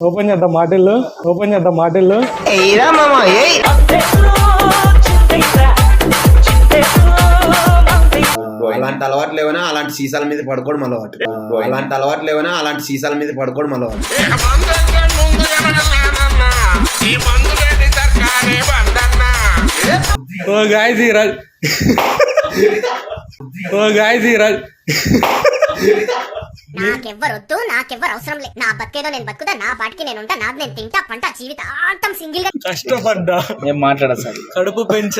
Open చేద్దాం మాటిల్లు open చేద్దాం మాటిల్లు అలాంటి అలవాటు లేవనా? అలాంటి సీసాల మీద పడుకోవడం అలవాటు. అలాంటి అలవాటు లేవనా? అలాంటి సీసాల మీద పడుకోవడం అలవాటు. ఓ గాయస్ ఈ రాజ్ ఓ గాయస్ ఈ రాజ్ నాకెవ్వరొద్దు నాకెవ్వరు అవసరం లేదు నా బతికేదో నేను బతుకుతా నా పాటికి నేను ఉంటా నాది నేను తింటా పంట జీవితాంతం సింగిల్గా కష్టపడ్డా. ఏం మాట్లాడ సార్. కడుపు పెంచ.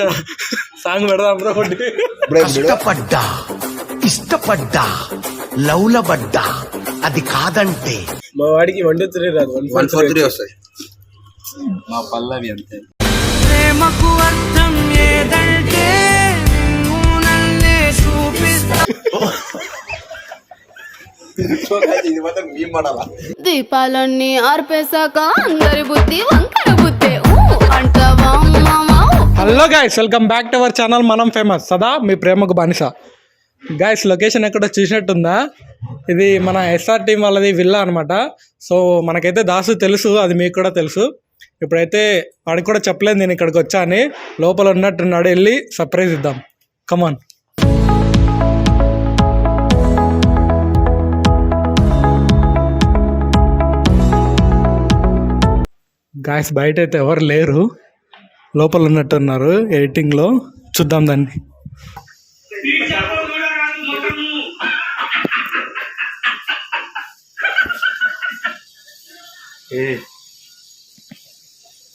సాంగ్ పెడదాం బ్రో ఒకటి కష్టపడ్డా ఇష్టపడ్డా లవ్లబడ్డా అది కాదంటే. మా వాడికి వండుతురే రాదు. వన్ ఫోర్ త్రీ వస్తాయి మా పల్లవి అంతే ప్రేమకు అర్థం ఏదంటే దీపాలన్నీ ఆర్పేశాక అందరి బుద్ధి వంకర బుద్ధి. అంటావా hello guys welcome back to our channel మనం ఫేమస్ సదా మీ ప్రేమకు బానిస. గాయస్ లొకేషన్ ఎక్కడ చూసినట్టుందా? ఇది మన ఎస్ఆర్ టీం వాళ్ళది విల్లా అనమాట సో మనకైతే దాసు తెలుసు అది మీకు కూడా తెలుసు. ఇప్పుడైతే వాడికి కూడా చెప్పలేదు నేను ఇక్కడికి వచ్చా అని లోపల ఉన్నట్టున్నాడు వెళ్ళి సర్ప్రైజ్ ఇద్దాం. కమాన్ గాయస్ బయట అయితే ఎవరు లేరు. లోపల ఉన్నట్టున్నారు ఎడిటింగ్లో. చూద్దాం దాన్ని.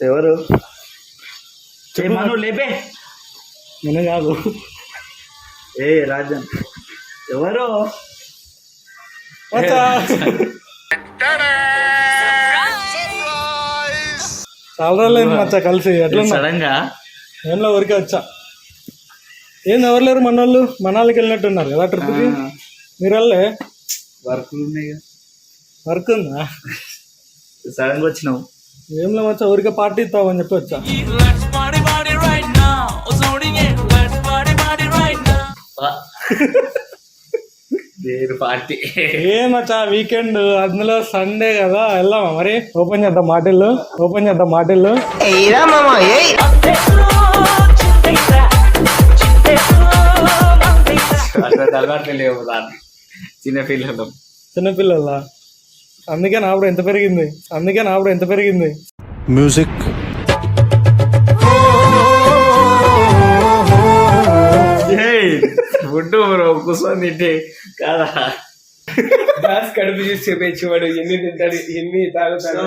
ఎవరు. లేపే. నేను కాదు. ఏ రాజన్. ఎవరు? చాలా రోజులైంది మచ్చా కలిసి? ఎట్లున్నా? సడన్గా నేను ఊరికే వచ్చా? ఏంది ఎవరు లేరు మన వాళ్ళు మన వాళ్ళకి వెళ్ళినట్టున్నారు కదా ట్రిప్కి? మీరు వాళ్ళే వర్క్ ఉన్నాయి వర్క్ ఉందా సడన్గా వచ్చినావు. ఏం లే మచ్చా ఊరికే పార్టీ ఇస్తావని చెప్పి వచ్చా. Let's దేని పార్టీ. ఏ మచ్చా వీకెండ్ అందులో సండే కదా వెళ్దామా మరి? ఓపెన్ చేద్దాం మాటిల్లు ఓపెన్ చేద్దాం మాటిల్లు. అలవాట్లే లేవు దాన్ని. చిన్న పిల్లలు. చిన్నపిల్లల అందుకే నా అప్పుడు ఎంత పెరిగింది? అందుకే నా అప్పుడు ఎంత పెరిగింది? మ్యూజిక్ కూర్చొని తింటే కాదా? గ్లాస్ కడుపు చూసి చెప్పేవాడు ఎన్ని తింటాడు ఎన్ని తాగుతాడు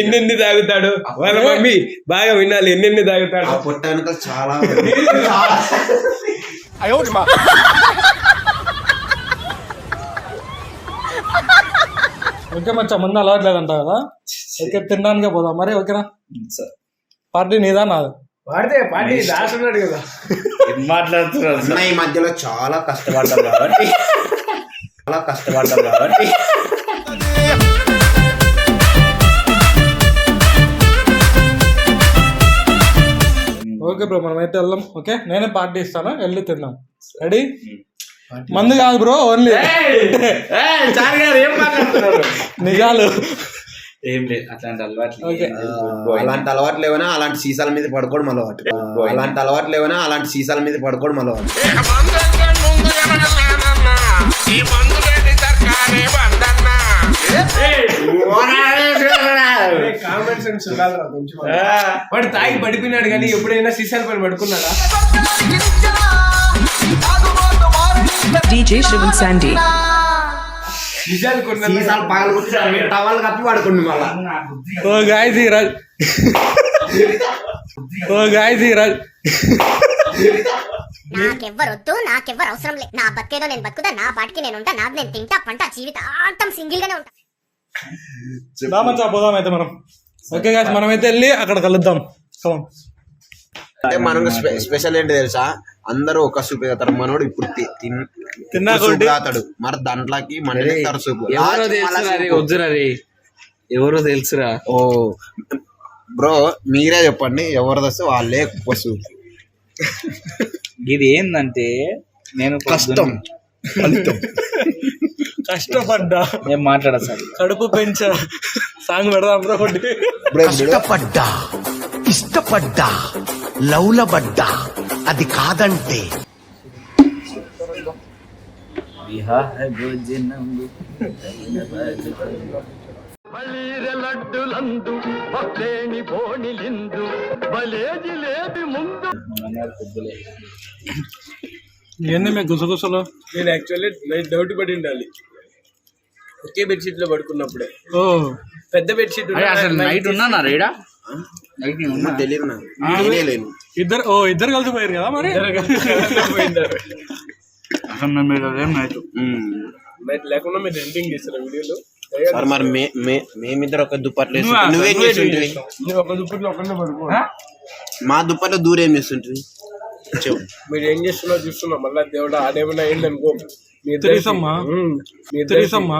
ఎన్నెన్ని తాగుతాడు? వాళ్ళ మమ్మీ బాగా వినాలి ఎన్నెన్ని తాగుతాడు. ఆ పొట్ట వెనక చాలా ఓకే మచ్చా ముందు అలవాట్లేదంట కదా? ఓకే తినడానికే పోదాం. మరి ఓకేనా? పార్టీ నీదా నాది? వాడితే పార్టీ దాస్తున్నాడు కదా. ఏం అన్న ఈ మధ్యలో చాలా కష్టపడ్డాం కాబట్టి. చాలా కష్టపడ్డాం కాబట్టి. ఓకే బ్రో మనం అయితే వెళ్దాం. ఓకే? నేనే పార్టీ ఇస్తాను? వెళ్ళి తిందాం. రెడీ మందు కాదు బ్రో ఓన్లీ. నిజాలు. ఏం లేదు అట్లాంటి అలవాట్లు. అలాంటి అలవాటు లేవనా అలాంటి సీసాల మీద పడుకోవడం అలవాటు. అలాంటి అలవాటు లేవనా అలాంటి సీసాల మీద పడుకోవడం అలవాటు. కామన్ సెన్స్ ఉండాలిరా కొంచెం వాడు తాగి పడిపోయినాడు కానీ ఎప్పుడైనా సీసాల పైన పడుకున్నాడా? DJ Shivan Sandy. నిజాలు కొన్నా సీసాలు పగలు టవల్ కప్పి పడుకుంది మళ్ళా. ఓ గాయస్ ఈ రాజ్ ఓ గాయస్ ఈ రాజ్ నాకెవ్వరొద్దు నాకెవ్వరు అవసరం లేదు నా బతికేదో నేను బతుకుతా నా పాటికి నేను ఉంటా నాది నేను తింటా పంట జీవితాంతం సింగిల్ గానే ఉంటా. రామచ్చా పోదాం అయితే మనం. ఓకే గాయస్ మనం అయితే వెళ్ళి అక్కడ కలుద్దాం. కమాన్ అంటే మనం స్పె- స్పెషల్ ఏంటి తెలుసా? అందరూ ఒక సూప్ తాగుతారు మనోడు ఇప్పుడు తి- తిన్- తిన్నా ఇప్పుడు సూప్ కొద్ది- తాగుతాడు. మరి దాంట్లోకి మన సూప్. ఎవరో తెలుసురా ఎవరో ఓ బ్రో మీరే చెప్పండి. ఎవరిది వస్తే వాళ్ళే ఎక్కువ సూప్. ఇది ఏందంటే నేను కష్టం. కష్టపడ్డా. ఏం మాట్లాడ సార్. కడుపు పెంచ సాంగ్ పెడదాం బ్రో కష్టపడ్డా. ఇష్టపడ్డా. లవ్లబడ్డా అది కాదంటే. ఏంది మీ గుసగుసలు? నేను యాక్చువల్లీ నైట్ డౌట్ పడి ఉండాలి. ఒకే బెడ్షీట్లో పడుకున్నప్పుడే. ఓ. పెద్ద బెడ్షీట్ అసలు నైట్ ఉన్నా రేడా? తెలియదు నాకు. ఇద్దరు ఓ ఇద్దరు కలిసి పోయారు కదా మరి? అసలు మేము లేం నైట్ నైట్ లేకుండా మీరు ఎడిటింగ్ చేస్తారు వీడియోలో? సార్ మరి మే మే- మేమిద్దరు ఒక దుప్పట్లు వేసి నువ్వా? నువ్వేం నువ్వే చేస్తుంటివి? నేను ఒక దుప్పట్లో ఒకరినే పడుకో మా దుప్పట్లో దూరేం చేస్తుంటివి? మీరు ఏం చేస్తున్నా చూస్తున్నా. మళ్ళా దేవుడు ఆడేమైనా అయిందనుకో మీ ఇద్దరికి- తెరీసమ్మా?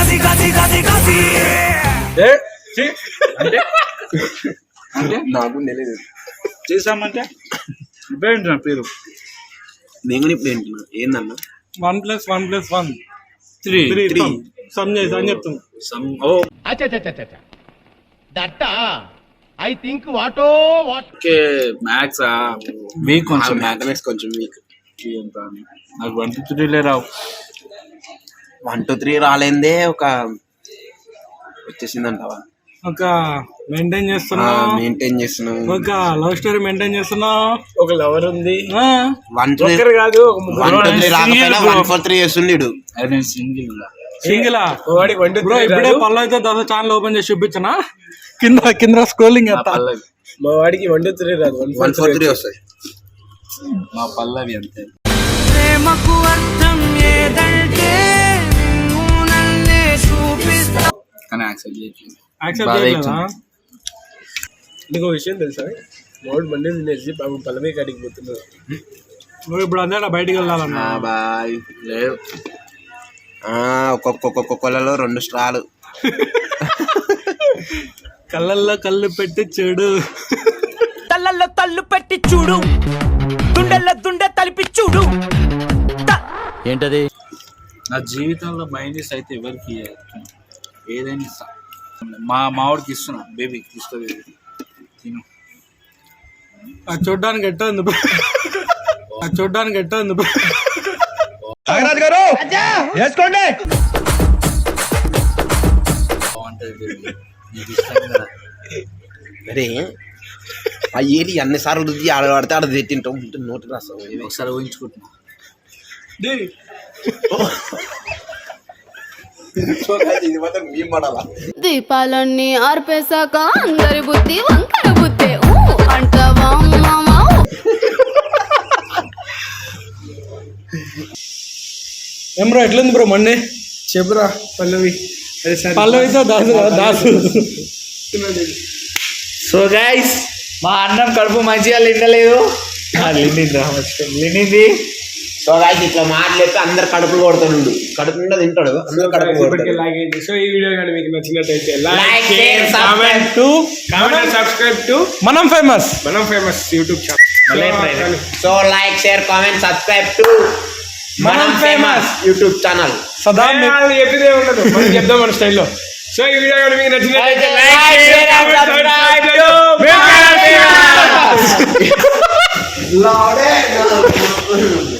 మీ ఇద్దరికి- తెరీసమ్మా? ఉమ్. ఏ, ఛీ. నాకు తెలియదు. చేసామంటే ఇప్పుడే నా పేరు? నేను కూడా ఇప్పుడు ఏంటున్నా ఏందన్నా? One plus one plus one three three Three. Sum చేసి అని చెప్తున్నా సమ్ ఓ. ఓకే మ్యాథ్స్ వీక్ కొంచెం. మ్యాథమెటిక్స్ కొంచెం వీక్ ఎంత నాకు వన్ టూ త్రీ రావు. వన్ టూ త్రీ రాలేందే ఒక వచ్చేసిందంటావా? ఒక మెయింటైన్ చేస్తున్నావు మెయింటైన్ చేస్తున్నావు ఒక లవ్ స్టోరీ మెయింటైన్ చేస్తున్నావు ఒక లవర్ ఉంది. వన్ టూ కాదు వన్ టూ త్రీ రాకపోయినా. వన్ ఫోర్ త్రీ చేస్తుండీడు. నేను సింగిల్ ఇప్పుడే అయితే దశ ఛానల్ ఓపెన్ చేసి చూపించనా. కింద కింద స్క్రోలింగ్ మా వాడికి వంట త్రీ రాదు. వన్ వన్ ఫోర్ త్రీ వస్తాయి. మా పల్లవి అంతే. ప్రేమకు అర్థం ఏదంటే యాక్సెప్ట్ చేయట్లేదు యాక్సెప్ట్ నీకు విషయం తెలుసా? వాడు బండి తినేసి పాపం కాడికి పోతున్నాడు నువ్వు ఇప్పుడు అదే బయటికి వెళ్ళాలన్నా. బాయ్. ఒక్కొక్క కొలలో రెండు స్ట్రాలు. కళ్ళల్లో కళ్ళు పెట్టి చెడు. తల్లల్లో తల్లు పెట్టి చూడు. దుండెల్లో దుండె తలిపి చూడు. నా జీవితంలో మైనస్ అయితే ఎవరికి. ఏదైనా ఇస్తా మా మావాడికి ఇస్తున్నా బేబీ తీసుకో బేబీ తిను. అది చూడ్డానికి ఎట్ట ఉంది? అది చూడ్డానికి ఎట్ట ఉంది నీకు ఇష్టం కదా. అరే ఆ ఏరి అన్నిసార్లు రుద్ది ఆడ పడితే ఆడ తింటాం. నోటి రాస్తాం ఒకసారి ఊహించుకుంటున్నా డేయ్, ఇది మాత్రం మేము పడాలా దీపాలన్నీ ఆర్పేశాక అందరి బుద్ధి వంకర బుద్ధి. అంటావా మామా ఏం బ్రో ఎట్లుంది బ్రో మండి చెప్పురా పల్లవి. అయితే దాసు దాసు. సో గైస్ మా అన్నం కడుపు మంచిగా నిండలేదు నిండింది నిండింది సో గాయస్ ఇట్లా మాట్లాడితే అందరు కడుపులు కొడుతుండు. కడుపు నిండా తింటాడు అందరు కడుపు సో ఈ వీడియో కానీ మీకు నచ్చినట్టయితే like share comment to comment subscribe to మనం ఫేమస్ మనం famous YouTube channel so like share comment subscribe to మనం మనం ఫేమస్ యూట్యూబ్ ఛానల్ సదా చెప్పిదే ఉండదు. మనం చెప్దాం మన స్టైల్లో. సో ఈ వీడియో కానీ మీకు నచ్చినట్టయితే like share and comment subscribe subscribe to